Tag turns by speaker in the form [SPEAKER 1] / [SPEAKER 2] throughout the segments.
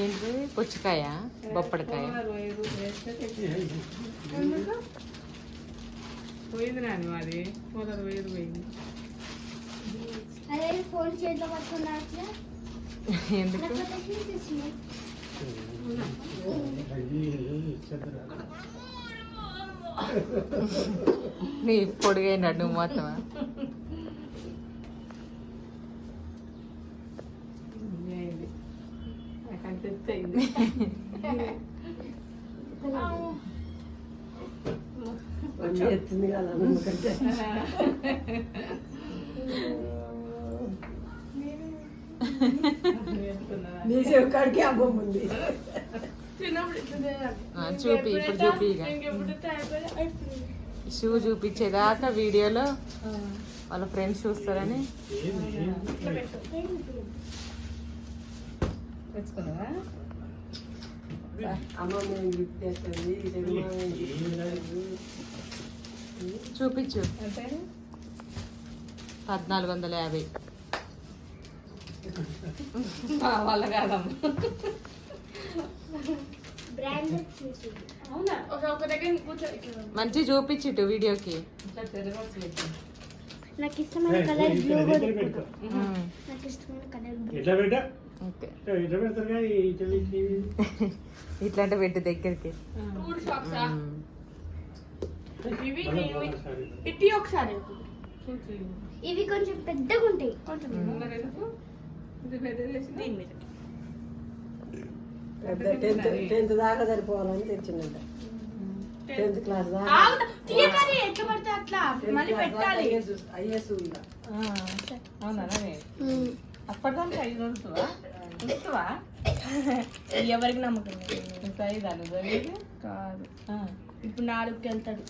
[SPEAKER 1] ఏంటి?
[SPEAKER 2] పుచ్చకాయ బొప్పడికాయ.
[SPEAKER 3] పోయింది నాని మాది పోలర్ వైరు పోయింది.
[SPEAKER 1] అదే ఫోన్ చేతిలో పట్టుకున్నా అట్లా?
[SPEAKER 2] ఎందుకు? నీ పొడిగైన నువ్వు
[SPEAKER 4] ఎత్తుంది కదా నమ్మకంటే నీ చెవి కాడికి ఆ బొమ్మ ఉంది
[SPEAKER 3] చిన్నప్పుడు ఇట్లా చేయాలి.
[SPEAKER 2] ఆ, చూపి ఇప్పుడు చూపి. షూ చూపించేదాకా వీడియోలో వాళ్ళ ఫ్రెండ్స్ చూస్తారని. చూపించు. పద్నాలుగు వందల యాభై.
[SPEAKER 3] వల్ల కాదమ్మా
[SPEAKER 1] బ్రాండెడ్ చూసి
[SPEAKER 3] అవునా ఒక ఒక దగ్గర కూర్చో ఇట్లా
[SPEAKER 2] మంచి చూపించిటు వీడియోకి.
[SPEAKER 1] నాకు ఇష్టమైన కలర్ బ్లూ నాకు ఇష్టమైన కలర్
[SPEAKER 5] పెట్టా?
[SPEAKER 2] ఇట్లాంటి దగ్గరికి.
[SPEAKER 5] ఒకసారి.
[SPEAKER 3] ఇట్టి ఒకసారి చూసి
[SPEAKER 1] ఇవి కొంచెం పెద్దగా ఉంటాయి
[SPEAKER 3] కొంచెం ముందర ఎందుకు ఇది పెద్ద చేసి దీని మీద
[SPEAKER 4] టెన్త్ టెన్త్ దాకా సరిపోవాలని తెచ్చిందంట. టెన్త్ క్లాస్ దాకా.
[SPEAKER 3] ఆగుతా. తీయకని ఎట్లా పడితే అట్లా. మళ్ళీ పెట్టాలి.
[SPEAKER 4] ఐఎస్ ఉందా?
[SPEAKER 3] అవునా అప్పటిదానికి ఐదు వస్తుందా ఉంచుతావా
[SPEAKER 1] ఎవరికి నమ్మకం
[SPEAKER 3] ఇంకా ఐదు
[SPEAKER 1] కాదు.
[SPEAKER 3] ఆ.
[SPEAKER 1] ఇప్పుడు నాలుగుకి వెళ్తాడు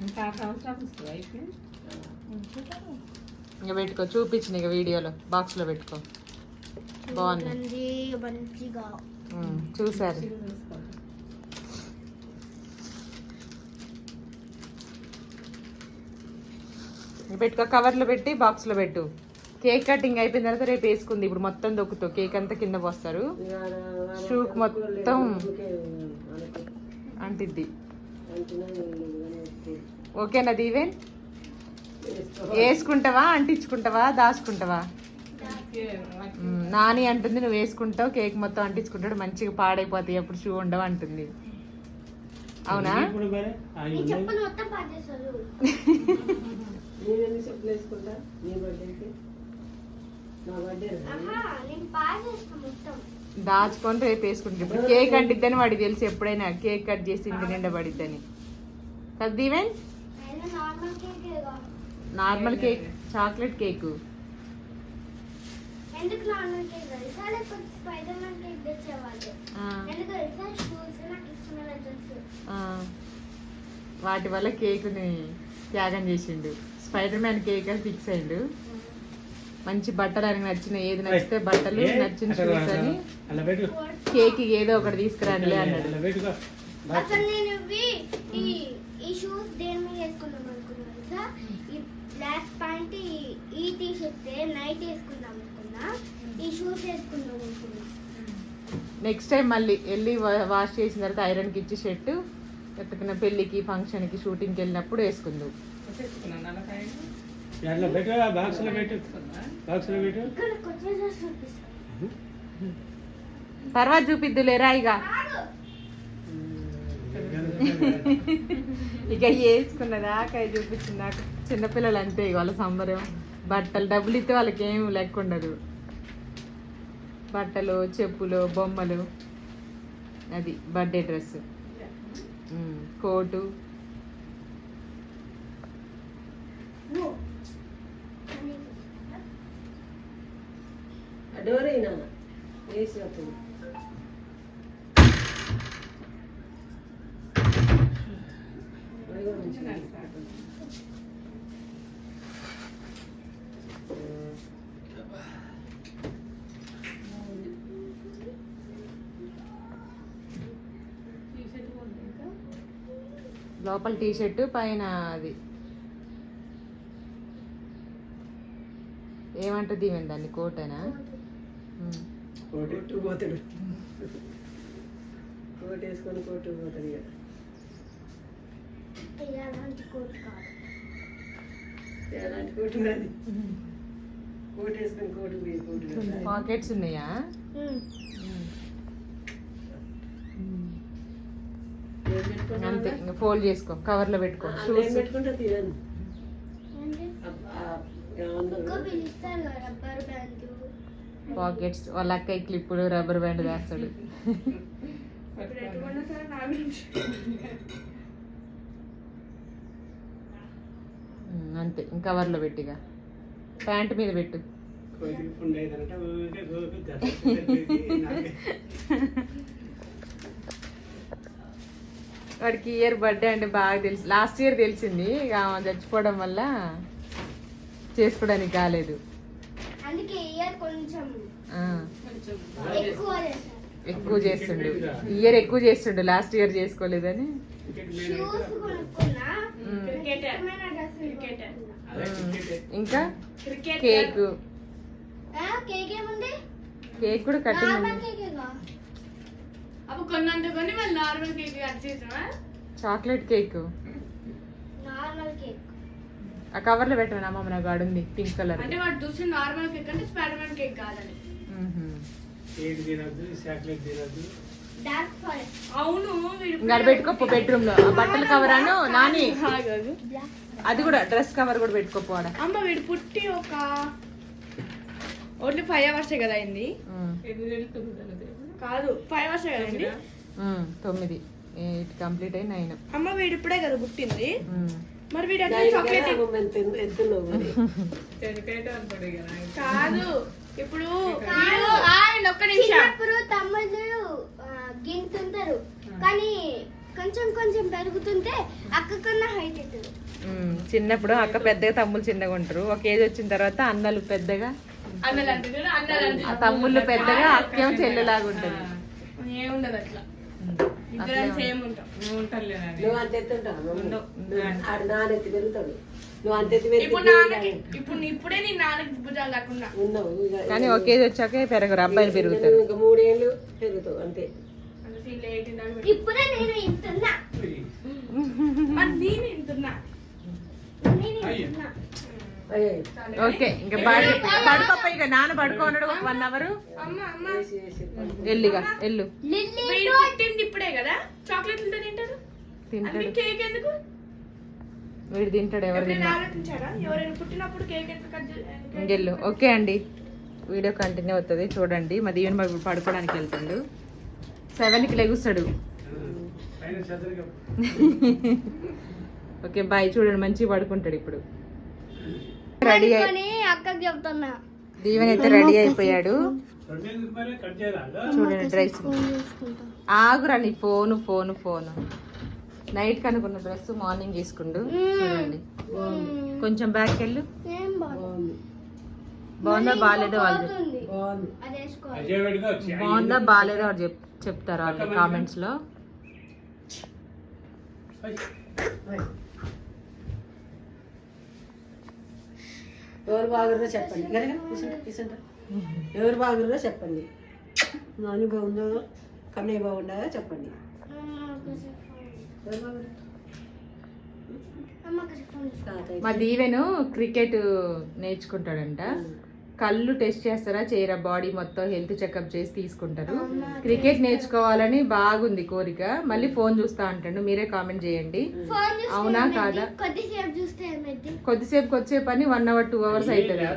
[SPEAKER 3] ఇంకా సంవత్సరాలు వస్తుందా
[SPEAKER 2] ఇంకా పెట్టుకో చూపించిన ఇక వీడియోలో. బాక్స్లో పెట్టుకో. బాగుంది.
[SPEAKER 1] మంచిగా.
[SPEAKER 2] చూసారు పెట్టుకో కవర్లో పెట్టి బాక్స్లో పెట్టు. కేక్ కటింగ్ అయిపోయిన తర్వాత రేపు వేసుకుంది. ఇప్పుడు మొత్తం దొక్కుతావు కేక్ అంతా కింద పోస్తారు. షూక్ మొత్తం అంటిద్ది. ఓకేనా దీవెన్? వేసుకుంటావా? అంటించుకుంటావా? దాచుకుంటావా? నాని అంటుంది నువ్వు వేసుకుంటావు కేక్ మొత్తం అంటించుకుంటాడు మంచిగా పాడైపోతాయి అప్పుడు షూ ఉండవు అంటుంది. అవునా?
[SPEAKER 4] వేసుకుంటా?
[SPEAKER 2] దాచుకొని రేపు వేసుకుంటాడు ఇప్పుడు కేక్ అంటిద్దని వాడికి తెలిసి ఎప్పుడైనా కేక్ కట్ చేసి ఇంటి నిండా పడిద్దని. కదా Deeven?
[SPEAKER 1] Normal
[SPEAKER 2] cake chocolate cake
[SPEAKER 1] ఎందుకు నార్మల్ కేక్ తెలుసా లేకపోతే స్పైడర్ మ్యాన్ కేక్ తెచ్చేవాళ్ళు ఎందుకు తెలుసా షూస్ నాకు ఇష్టమైన డ్రెస్
[SPEAKER 2] వాటి వల్ల కేక్ని త్యాగం చేసిండు. స్పైడర్ మ్యాన్ కేక్ అని ఫిక్స్ అయిండు. మంచి బట్టలు ఆయనకు నచ్చిన ఏది నచ్చితే బట్టలు? నచ్చిన షూస్ అని కేక్ ఏదో ఒకటి తీసుకురానిలే అన్నాడు.
[SPEAKER 1] అసలు నేను ఈ ఈ షూస్ దేని మీద ఈ బ్లాక్ ప్యాంట్ ఈ ఈ టీ షర్ట్ నైట్ వేసుకుందాం అనుకున్నా ఈ షూస్ వేసుకుందాం అనుకున్నా
[SPEAKER 2] నెక్స్ట్ టైం మళ్ళీ వెళ్ళి వా- వాష్ చేసిన తర్వాత ఐరన్కి ఇచ్చి షర్ట్ ఎత్తుకున్న పెళ్ళికి ఫంక్షన్కి షూటింగ్కి వెళ్ళినప్పుడు వేసుకుందు. తర్వాత చూపిద్దులేరా ఇక ఇక వేసుకున్నదాకా చూపించిందాక చిన్నపిల్లలు అంతే ఇక వాళ్ళ సంబరం. బట్టలు డబ్బులు ఇస్తే వాళ్ళకి ఏం లెక్క ఉండదు బట్టలు చెప్పులు బొమ్మలు. అది బర్త్డే డ్రెస్. కోటు.
[SPEAKER 4] డోరైనా అయినా మంచిగా.
[SPEAKER 2] లోపల టీ షర్ట్ పైన అది. ఏమంటుంది ఈమె దాన్ని? కోటనా?
[SPEAKER 4] కోటు. పోతాడు. కోట్ వేసుకొని కోటు పోతాడు ఇక
[SPEAKER 1] ఇది అలాంటి కోట్ కాదు.
[SPEAKER 4] ఎలాంటి కోటు ఉన్నది కోట్ వేసుకొని కోటు పోయి కోటు కదా.
[SPEAKER 2] పాకెట్స్ ఉన్నాయా? అంతే? ఇంకా ఫోల్డ్ చేసుకో పెట్టుకో షూస్
[SPEAKER 1] కదా రబ్బర్ బ్యాండ్
[SPEAKER 2] పాకెట్స్ వాళ్ళ అక్కయ్య క్లిప్పులు రబ్బర్ బ్యాండ్ వేస్తాడు. అంతే ఇంకా కవర్లో పెట్టిగా ప్యాంట్ మీద పెట్టు. వాడికి ఇయర్ బర్త్డే అంటే బాగా తెలుసు. లాస్ట్ ఇయర్ తెలిసింది. ఇక చచ్చిపోవడం వల్ల చేసుకోవడానికి కాలేదు.
[SPEAKER 1] అందుకే ఇయర్ కొంచెం
[SPEAKER 2] ఆ,
[SPEAKER 3] కొంచెం
[SPEAKER 1] ఎక్కువ
[SPEAKER 2] చేస్తుండు. ఇయర్ ఎక్కువ చేస్తుండు. లాస్ట్ ఇయర్ చేసుకోలేదని. ఇంకా?
[SPEAKER 3] క్రికెట్
[SPEAKER 2] కేక్
[SPEAKER 1] ఆ, కేక్ ఏముంది?
[SPEAKER 2] కేక్ కూడా
[SPEAKER 1] కేకేగా
[SPEAKER 3] అప్పుడు కొన్నంత కొన్ని మళ్ళీ నార్మల్ కేక్ కట్ చేసామా
[SPEAKER 2] చాక్లెట్ కేక్.
[SPEAKER 1] Normal cake.
[SPEAKER 2] ఆ కవర్లో పెట్టాను అమ్మమ్మ నాకు ఆడుంది పింక్ కలర్
[SPEAKER 3] అంటే వాడు చూసి నార్మల్ కేక్ అంటే స్పైడర్ మ్యాన్ కేక్ కాదని.
[SPEAKER 5] కేక్ తినద్దు చాక్లెట్ తినద్దు.
[SPEAKER 1] డార్క్ ఫారెస్ట్
[SPEAKER 3] అవును
[SPEAKER 2] బెడ్రూమ్లో ఆ బట్టల కవర్ అను నాని. అది కూడా డ్రెస్ కవర్ కూడా పెట్టుకోపో
[SPEAKER 3] అమ్మ వీడు పుట్టి ఒక ఓన్లీ ఫైవ్ అవర్సే కదా అయింది? కాదు. ఫైవ్ అవర్సే కదా అయింది
[SPEAKER 2] ఉమ్, తొమ్మిది. ఎయిట్ కంప్లీట్ అయి నైన్.
[SPEAKER 3] అమ్మ వీడు ఇప్పుడే కదా పుట్టింది. మరి వీడు అంటే చాక్లెట్
[SPEAKER 4] కదా,
[SPEAKER 3] ఇప్పుడు ఒక్క నిమిషం.
[SPEAKER 1] చిన్నప్పుడు తమ్ముళ్ళు గింతుంటారు. కానీ కొంచెం కొంచెం పెరుగుతుంటే అక్క కన్నా హైట్
[SPEAKER 2] చిన్నప్పుడు అక్క పెద్దగా తమ్ముళ్ళు చిన్నగా ఉంటారు. ఒక ఏజ్ వచ్చిన తర్వాత అన్నలు పెద్దగా ఆ తమ్ముళ్ళు పెద్దగా అక్కేమో చెల్లెలాగా ఉంటుంది.
[SPEAKER 3] ఏముండదు అట్లా.
[SPEAKER 2] ఉమ్,
[SPEAKER 3] ఇద్దరం
[SPEAKER 2] అట్లే
[SPEAKER 3] సేమ్ ఉంటాం.
[SPEAKER 4] నువ్వు అంత నానెత్తి పెరుగుతాడు. నువ్వు అంత ఎత్తి
[SPEAKER 3] ఇప్పుడు నాన్నకి ఇప్పుడు నీ- ఇప్పుడే నీ నాన్నకి భుజాలు లేకుండా
[SPEAKER 4] ఉన్నావు. ఇక-
[SPEAKER 2] కానీ ఒక ఏజ్ వచ్చాక పెరగరు. అబ్బాయిలు పెరుగుతారు.
[SPEAKER 4] ఇంకా మూడేళ్ళు పెరుగుతావు అంతే.
[SPEAKER 1] ఇప్పుడే నేను ఇంటున్నా
[SPEAKER 3] మరి నేను ఇంటున్నా
[SPEAKER 1] నేను ఇంటున్నా
[SPEAKER 4] అయ్యే
[SPEAKER 2] ఓకే ఇంకా పడుకోప ఇక నాన్న పడుకోన్నాడు ఒక వన్ అవర్ ఎల్లుగా ఎల్లు.
[SPEAKER 3] ఇప్పుడే కదా? చాక్లెట్లు తింటారు
[SPEAKER 2] తింటాడు?
[SPEAKER 3] అందుకే కేక్ ఎందుకు?
[SPEAKER 2] వీడు తింటాడు ఎవరు ఇంకెళ్ళు. ఓకే అండి. వీడియో కంటిన్యూ అవుతుంది చూడండి. మా దీవెన బాబు పడుకోవడానికి వెళ్తుండు. సెవెన్కి లెగుస్తాడు. Okay bye. చూడండి మంచిగా పడుకుంటాడు ఇప్పుడు. రెడీ
[SPEAKER 1] అక్కకి చెప్తున్నా.
[SPEAKER 2] దీవెన అయితే రెడీ అయిపోయాడు. చూడండి డ్రెస్.
[SPEAKER 1] చూసుకుంటా.
[SPEAKER 2] ఆగురా నీ ఫోను ఫోను ఫోను. నైట్ కనుకున్న డ్రెస్ మార్నింగ్ తీసుకుండు. చూడండి. కొంచెం బ్యాక్ వెళ్ళు.
[SPEAKER 1] ఏం బాగుంది?
[SPEAKER 2] బాగాలేదో వాళ్ళు?
[SPEAKER 1] బాగుంది.
[SPEAKER 2] బాగాలేదో వాళ్ళు చెప్ చెప్తారు వాళ్ళు కామెంట్స్
[SPEAKER 4] ఎవరు బాగుర్రో చెప్పండి. కూర్చుంటా కూర్చుంటా. ఎవరు బాగుర్రో చెప్పండి. నాని బాగుందో కన్నయ్య బాగుండా చెప్పండి.
[SPEAKER 2] మా దీవెను క్రికెట్ నేర్చుకుంటాడంట. కళ్ళు టెస్ట్ చేస్తారా చేయరా? బాడీ మొత్తం హెల్త్ చెకప్ చేసి తీసుకుంటారు. క్రికెట్ నేర్చుకోవాలని బాగుంది కోరిక. మళ్ళీ ఫోన్ చూస్తా అంటాడు. మీరే కామెంట్ చేయండి. అవునా? కాదా?
[SPEAKER 1] కొద్దిసేపు చూస్తే ఏమైద్ది
[SPEAKER 2] కొద్దిసేపు వచ్చే పని వన్ అవర్ టూ అవర్స్ అవుతుంది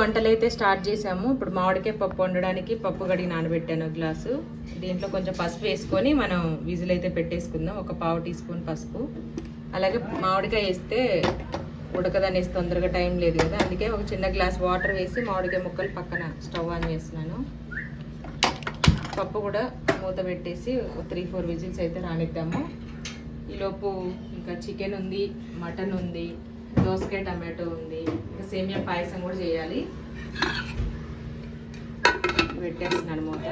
[SPEAKER 2] వంటలు అయితే స్టార్ట్ చేసాము ఇప్పుడు మామిడికాయ పప్పు వండడానికి పప్పు గడిగి నానబెట్టాను గ్లాసు. దీంట్లో కొంచెం పసుపు వేసుకొని మనం విజిల్ అయితే పెట్టేసుకుందాం. ఒక పావు టీ స్పూన్ పసుపు. అలాగే మామిడికాయ వేస్తే ఉడకదని తొందరగా టైం లేదు కదా. అందుకే ఒక చిన్న గ్లాస్ వాటర్ వేసి మామిడికాయ ముక్కలు పక్కన స్టవ్ ఆన్ చేస్తున్నాను. పప్పు కూడా మూత పెట్టేసి త్రీ ఫోర్ విజిల్స్ అయితే రానిద్దాము. ఈలోపు ఇంకా చికెన్ ఉంది మటన్ ఉంది దోసకాయ టమాటో ఉంది ఇంకా సేమియా పాయసం కూడా చేయాలి. పెట్టేస్తున్నాను మూత.